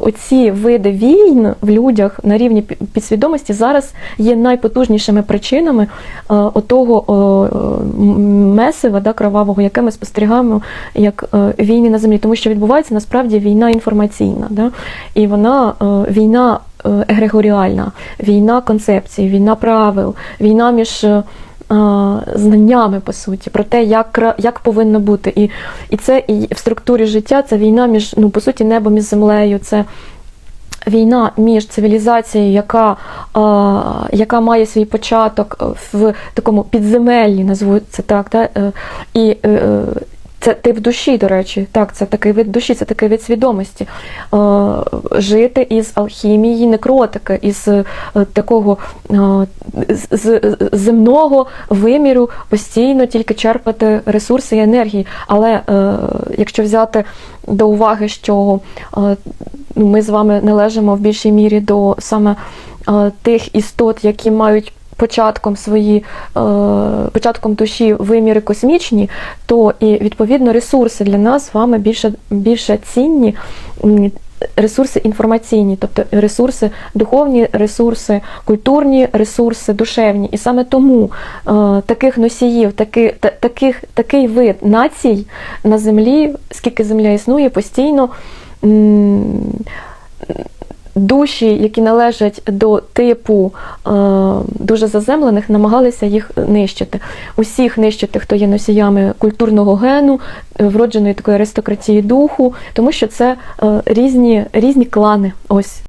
оці види війн в людях на рівні підсвідомості зараз є найпотужнішими причинами е, отого месива да, кровавого, яке ми спостерігаємо як е, війни на землі, тому що відбувається насправді війна інформаційна, да? і вона е, війна егрегоріальна, війна концепцій, війна правил, війна між. Е, знаннями по суті про те, як, як повинно бути. І, і це і в структурі життя це війна між ну по суті небом і землею. Це війна між цивілізацією, яка, а, яка має свій початок в такому підземеллі, назву це так, да? е, і е, е, це тип душі, до речі, так, це такий вид душі, це такий вид свідомості. Е, жити із алхімії, некротики, із е, такого е, з, земного виміру постійно тільки черпати ресурси і енергії. Але якщо взяти до уваги, що ну, ми з вами належимо в більшій мірі до саме тих істот, які мають початком свої е, початком душі виміри космічні, то і відповідно ресурси для нас з вами більше, більше цінні. Ресурси інформаційні, тобто ресурси духовні, ресурси культурні, ресурси душевні. І саме тому е, таких носіїв, таки, та, таких, такий вид націй на землі, скільки земля існує, постійно м, душі, які належать до типу е, дуже заземлених, намагалися їх нищити. Усіх нищити, хто є носіями культурного гену, вродженої такої аристократії духу, тому що це е, різні, різні клани. Ось